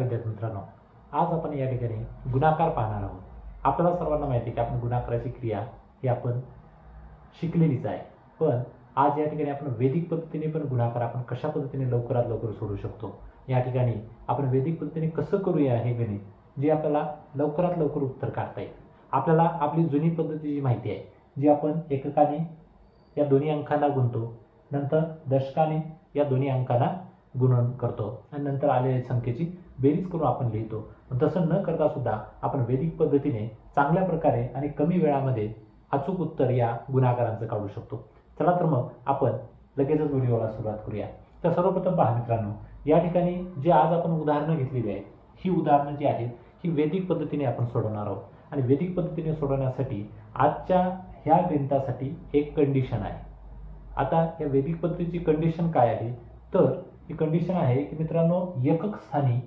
विद्यार्थी मित्रांनो आज आपण या ठिकाणी गुणाकार पाहणार आहोत. आपल्याला सर्वांना माहिती आहे की आपण गुणाकाराची क्रिया ही आपण शिकलेलीच आहे. पण आज या ठिकाणी आपण वैदिक पद्धतीने पण गुणाकार आपण कशा पद्धतीने लवकरात लवकर सोडू शकतो? या ठिकाणी आपण वैदिक पद्धतीने कसं करूया हे गणित जे आपल्याला लवकरात लवकर उत्तर काढता येईल. आपल्याला आपली जुनी पद्धतीची माहिती आहे जी आपण एककाने या दोन्ही अंकांना गुणतो नंतर दशकाने या दोन्ही अंकांना गुणन करतो. आणि नंतर आलेल्या संख्येची बेरीज करून आपण लिहितो. पण तसं न करता सुद्धा आपण वैदिक पद्धतीने चांगल्या प्रकारे आणि कमी वेळामध्ये अचूक उत्तर या गुणाकारांचं काढू शकतो. चला तर मग आपण लगेचच व्हिडिओला सुरुवात करूया. तर सर्वप्रथम पहा मित्रांनो या ठिकाणी जे आज आपण उदाहरणं घेतलेली आहेत ही उदाहरणं जी आहेत ही वैदिक पद्धतीने आपण सोडवणार आहोत. आणि वैदिक पद्धतीने सोडवण्यासाठी आजच्या ह्या ग्रंथासाठी एक कंडिशन आहे. आता या वैदिक पद्धतीची कंडिशन काय आहे? तर ही कंडिशन आहे की मित्रांनो एकक स्थानी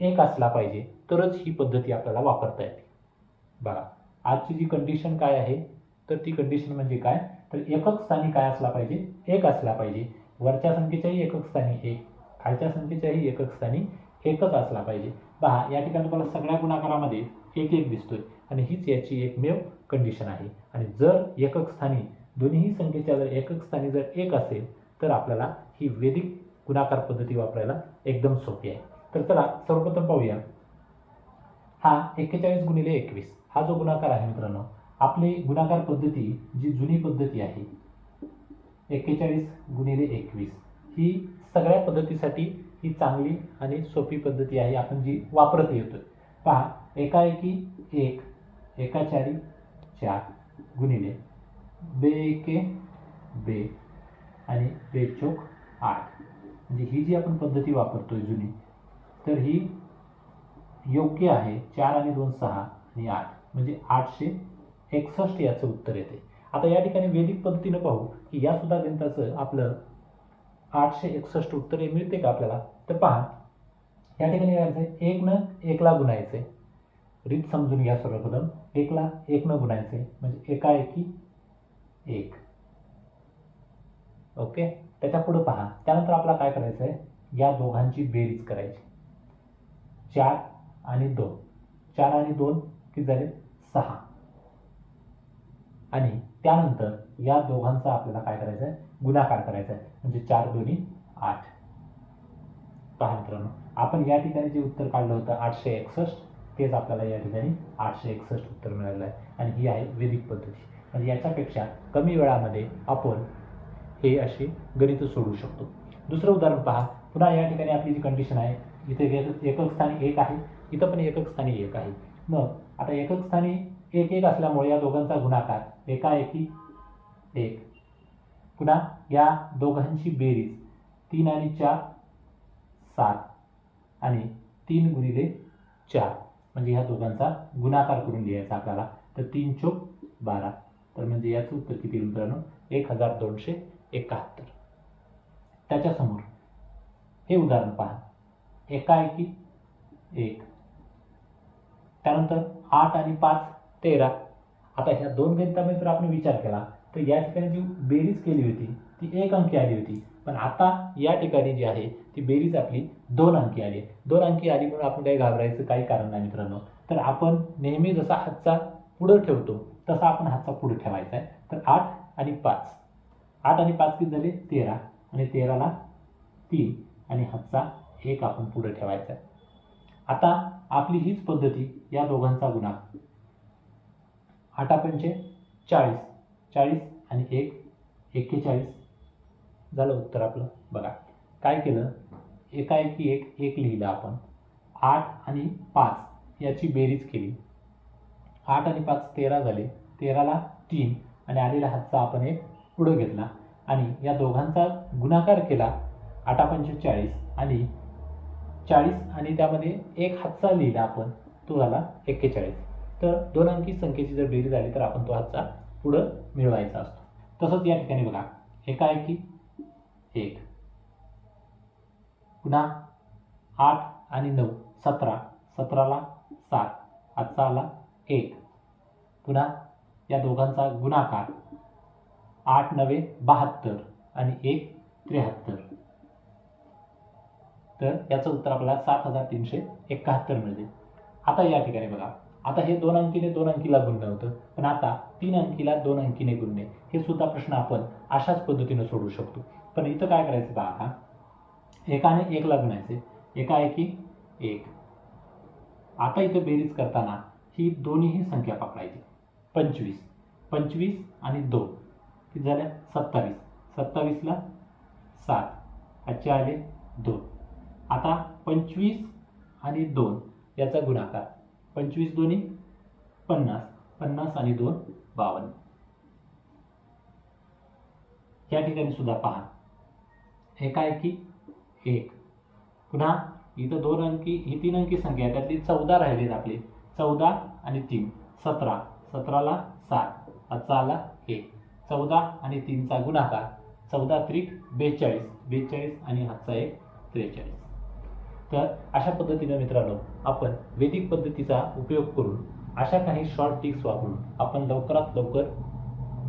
एक असला पाहिजे तरच ही पद्धती आपल्याला वापरता येते. बघा आजची जी कंडिशन काय आहे तर ती कंडिशन म्हणजे काय? तर एकक स्थानी काय असला पाहिजे? एक असला पाहिजे. वरच्या संख्येच्याही एकक स्थानी एक खालच्या संख्येच्याही एकक स्थानी एकच असला पाहिजे. पहा या ठिकाणी तुम्हाला सगळ्या गुणाकारामध्ये एक एक दिसतोय आणि हीच याची एकमेव कंडिशन आहे. आणि जर एकक स्थानी दोन्ही संख्येच्या जर एकक स्थानी जर एक असेल तर आपल्याला ही वैदिक गुणाकार पद्धती वापरायला एकदम सोपी आहे. तर चला सर्वप्रथम पाहूया. हा एक्केचाळीस गुणिले एकवीस. हा जो गुणाकार आहे मित्रांनो आपली गुणाकार पद्धती जी जुनी पद्धती आहे एक्केचाळीस गुणिले एकवीस ही सगळ्या पद्धतीसाठी ही चांगली आणि सोपी पद्धती आहे आपण जी वापरत येतो पहा एकाएकी एक एका चारी चार गुणिले बे एके बे आणि बे चोक आठ. म्हणजे ही जी आपण पद्धती वापरतोय जुनी तर ही योग्य आहे चार आणि दोन सहा आणि आठ. म्हणजे आठशे एकसष्ट याचं उत्तर येते. आता या ठिकाणी वेदिक पद्धतीनं पाहू की या सुद्धा गणिताचं आपलं आठशे एकसष्ट उत्तर हे मिळते का आपल्याला? तर पहा. या ठिकाणी काय करायचं एक न एकला गुणायचे रीत समजून घ्या सर्वप्रथम. एकला एक न गुणायचे म्हणजे एकाएकी एक. ओके? त्याच्या पुढं पहा. त्यानंतर आपल्याला काय करायचं आहे या दोघांची बेरीज करायची. चार आणि दोन. चार आणि दोन किती झाले? सहा. आणि त्यानंतर या दोघांचा आपल्याला काय करायचं आहे? गुणाकार करायचा आहे. म्हणजे चार दोन्ही आठ. पहा मित्रांनो आपण या ठिकाणी जे उत्तर काढलं होतं आठशे एकसष्ट तेच आपल्याला या ठिकाणी आठशे एकसष्ट उत्तर मिळालं आहे. आणि ही आहे वेदिक पद्धती. म्हणजे याच्यापेक्षा कमी वेळामध्ये आपण हे असे गणित सोडू शकतो. दुसरं उदाहरण पहा. पुन्हा या ठिकाणी आपली जी कंडिशन आहे इथे एकक स्थानी एक आहे इथं पण एकक स्थानी एक आहे. मग आता एकक स्थानी एक एक असल्यामुळे या दोघांचा गुणाकार एकाएकी एक. पुन्हा या दोघांची बेरीज तीन आणि चार सात आणि तीन गुणिले चार. म्हणजे ह्या दोघांचा गुणाकार करून लिहायचा आपल्याला. तर तीन चोक बारा. तर म्हणजे याचं उत्तर किती मित्रांनो? एक हजार दोनशे एकाहत्तर. त्याच्यासमोर हे उदाहरण पहा. एकाएकी एक. त्यानंतर आठ आणि पाच तेरा. आता ह्या दोन गणितामध्ये जर आपण विचार केला तर या ठिकाणी जी बेरीज केली होती ती एक अंकी आली होती. पण आता या ठिकाणी जी आहे ती बेरीज आपली दोन अंकी आली आहे. दोन अंकी आली म्हणून आपण काही घाबरायचं काही कारण नाही मित्रांनो. तर आपण नेहमी जसा हातचा पुढं ठेवतो तसा आपण हातचा पुढे ठेवायचा आहे. तर आठ आणि पाच. आठ आणि पाच किती झाले? तेरा. आणि तेराला तीन. आणि हातचा एक आपण पुढे ठेवायचं आहे. आता आपली हीच पद्धती या दोघांचा गुणा आठापंचे चाळीस. चाळीस आणि एक. एक्केचाळीस. झालं उत्तर आपलं. बघा काय केलं? एकाएकी एक एक लिहिलं आपण. आठ आणि पाच याची बेरीज केली. आठ आणि पाच तेरा झाले. तेराला तीन आणि आलेला हातचा आपण एक पुढं घेतला. आणि या दोघांचा गुणाकार केला आठापंचे चाळीस आणि चाळीस आणि त्यामध्ये एक हातचा लिहिला आपण तो झाला एक्केचाळीस. तर दोन अंकी संख्येची जर बेरीज झाली तर आपण तो हातचा पुढं मिळवायचा असतो. तसंच या ठिकाणी बघा एकाएकी एक. पुन्हा आठ आणि नऊ सतरा. सतराला सात आजचा आला एक. पुन्हा या दोघांचा गुणाकार आठ नवे बहात्तर आणि एक त्र्याहत्तर. तर याचं उत्तर आपल्याला सात हजार तीनशे एकाहत्तर मिळते. आता या ठिकाणी बघा. आता हे दोन अंकीने दोन अंकीला गुणणं होतं. पण आता तीन अंकीला दोन अंकीने गुणणे हे सुद्धा प्रश्न आपण अशाच पद्धतीनं सोडवू शकतो. पण इथं काय करायचं बघा आता? एकाने एकला गुणायचे. एका एकी एक. आता इथं बेरीज करताना ही दोन्हीही संख्या पकडायची. पंचवीस. पंचवीस आणि दोन. किती झाल्या? सत्तावीस. सत्तावीसला सात. आजचे आले दोन. आता पंचवीस आणि दोन याचा गुणाकार. पंचवीस दोन्ही पन्नास पन्नास आणि दोन बावन्न. या ठिकाणी सुद्धा पहा. एका एकी. एक पुन्हा इथं दोन अंकी ही तीन अंकी संख्या आहे. त्यातली चौदा राहिलेत आपली. चौदा आणि तीन. सतरा. सतराला सात. आजचा एक. चौदा आणि तीनचा गुणाकार. चौदा त्रिक बेचाळीस. बेचाळीस आणि हातचा एक त्रेचाळीस. तर अशा पद्धतीनं मित्रांनो आपण वैदिक पद्धतीचा उपयोग करून अशा काही शॉर्ट टिक्स वापरून आपण लवकरात लवकर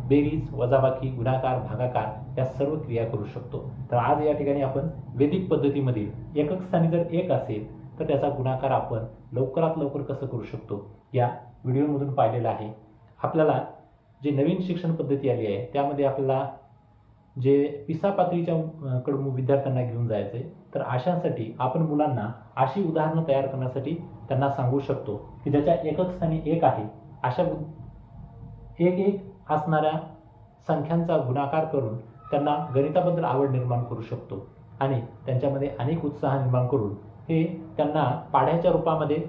बेरीज वजाबाकी गुणाकार भागाकार या सर्व क्रिया करू शकतो. तर आज या ठिकाणी आपण वैदिक पद्धतीमधील एकक स्थानी जर एक असेल तर त्याचा गुणाकार आपण लवकरात लवकर कसं करू शकतो या व्हिडिओमधून पाहिलेलं आहे. आपल्याला जे नवीन शिक्षण पद्धती आली आहे त्यामध्ये आपल्याला जे पिसा पातळीच्या कडून विद्यार्थ्यांना घेऊन जायचे तर अशासाठी आपण मुलांना अशी उदाहरणं तयार करण्यासाठी त्यांना सांगू शकतो की ज्याच्या एकक स्थानी एक आहे अशा एक एक असणाऱ्या संख्यांचा गुणाकार करून त्यांना गणिताबद्दल आवड निर्माण करू शकतो आणि त्यांच्यामध्ये अनेक उत्साह निर्माण करून हे त्यांना पाढ्याच्या रूपामध्ये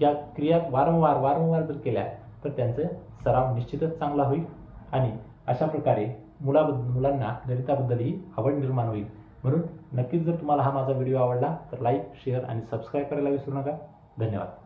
या क्रिया वारंवार वारंवार जर केल्या तर त्यांचं सराव निश्चितच चांगला होईल आणि अशा प्रकारे मुलाबद्दल मुलांना गणिताबद्दलही आवड निर्माण होईल. म्हणून नक्कीच जर तुम्हाला हा माझा व्हिडिओ आवडला तर लाईक शेअर आणि सबस्क्राईब करायला विसरू नका. धन्यवाद.